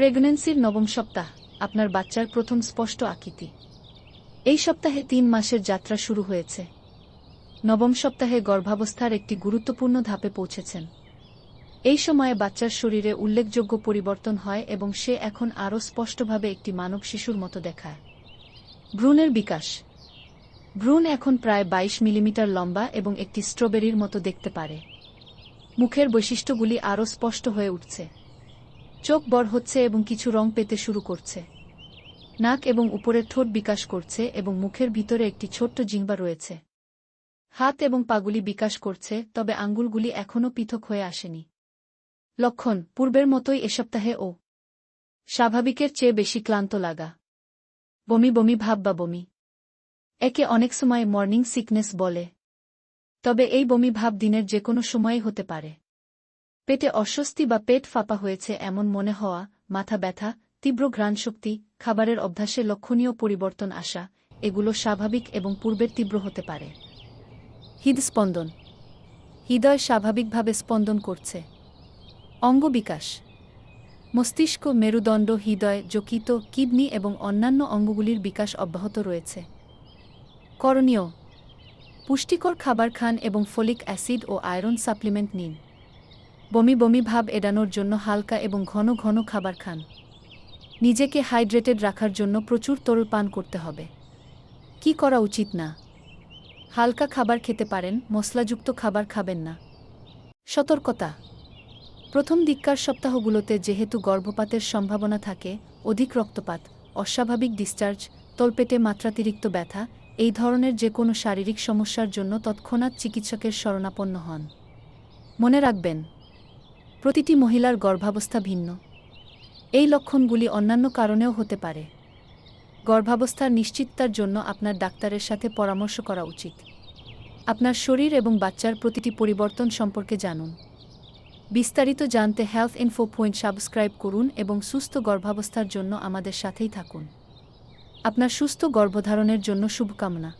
প্রেগন্যান্সির নবম সপ্তাহ, আপনার বাচ্চার প্রথম স্পষ্ট আকৃতি। এই সপ্তাহে তিন মাসের যাত্রা শুরু হয়েছে। নবম সপ্তাহে গর্ভাবস্থার একটি গুরুত্বপূর্ণ ধাপে পৌঁছেছেন। এই সময়ে বাচ্চার শরীরে উল্লেখযোগ্য পরিবর্তন হয় এবং সে এখন আরও স্পষ্টভাবে একটি মানব শিশুর মতো দেখায়। ভ্রূণের বিকাশ। ভ্রূণ এখন প্রায় ২২ মিলিমিটার লম্বা এবং একটি স্ট্রবেরির মতো দেখতে পারে। মুখের বৈশিষ্ট্যগুলি আরও স্পষ্ট হয়ে উঠছে। চোখ বড় হচ্ছে এবং কিছু রং পেতে শুরু করছে। নাক এবং উপরের ঠোঁট বিকাশ করছে এবং মুখের ভিতরে একটি ছোট্ট জিহ্বা রয়েছে। হাত এবং পাগুলি বিকাশ করছে, তবে আঙ্গুলগুলি এখনও পৃথক হয়ে আসেনি। লক্ষণ, পূর্বের মতোই এ সপ্তাহে ও। স্বাভাবিকের চেয়ে বেশি ক্লান্ত লাগা। বমি বমি, ভাব বা বমি। একে অনেক সময় মর্নিং সিকনেস বলে। তবে এই বমি ভাব দিনের যে কোনো সময়ে হতে পারে। পেটে অস্বস্তি বা পেট ফাঁপা হয়েছে এমন মনে হওয়া, মাথা ব্যথা, তীব্র ঘ্রাণশক্তি, খাবারের অভ্যাসে লক্ষণীয় পরিবর্তন আসা, এগুলো স্বাভাবিক এবং পূর্বের তীব্র হতে পারে। হৃদস্পন্দন। হৃদয় স্বাভাবিকভাবে স্পন্দন করছে। অঙ্গ বিকাশ। মস্তিষ্ক, মেরুদণ্ড, হৃদয় যকৃত কিডনি এবং অন্যান্য অঙ্গগুলির বিকাশ অব্যাহত রয়েছে। করণীয়। পুষ্টিকর খাবার খান এবং ফলিক অ্যাসিড ও আয়রন সাপ্লিমেন্ট নিন। বমি বমি ভাব এড়ানোর জন্য হালকা এবং ঘন ঘন খাবার খান। নিজেকে হাইড্রেটেড রাখার জন্য প্রচুর তরল পান করতে হবে। কি করা উচিত না? হালকা খাবার খেতে পারেন, মশলাযুক্ত খাবার খাবেন না। সতর্কতা। প্রথম দিককার সপ্তাহগুলোতে যেহেতু গর্ভপাতের সম্ভাবনা থাকে, অধিক রক্তপাত, অস্বাভাবিক ডিসচার্জ তলপেটে মাত্রাতিরিক্ত ব্যথা, এই ধরনের যে কোনো শারীরিক সমস্যার জন্য তৎক্ষণাৎ চিকিৎসকের শরণাপন্ন হন। মনে রাখবেন প্রতিটি মহিলার গর্ভাবস্থা ভিন্ন। এই লক্ষণগুলি অন্যান্য কারণেও হতে পারে। গর্ভাবস্থার নিশ্চিততার জন্য আপনার ডাক্তারের সাথে পরামর্শ করা উচিত। আপনার শরীর এবং বাচ্চার প্রতিটি পরিবর্তন সম্পর্কে জানুন। বিস্তারিত জানতে হেলথ ইনফো পয়েন্ট সাবস্ক্রাইব করুন এবং সুস্থ গর্ভাবস্থার জন্য আমাদের সাথেই থাকুন। আপনার সুস্থ গর্ভধারণের জন্য শুভকামনা।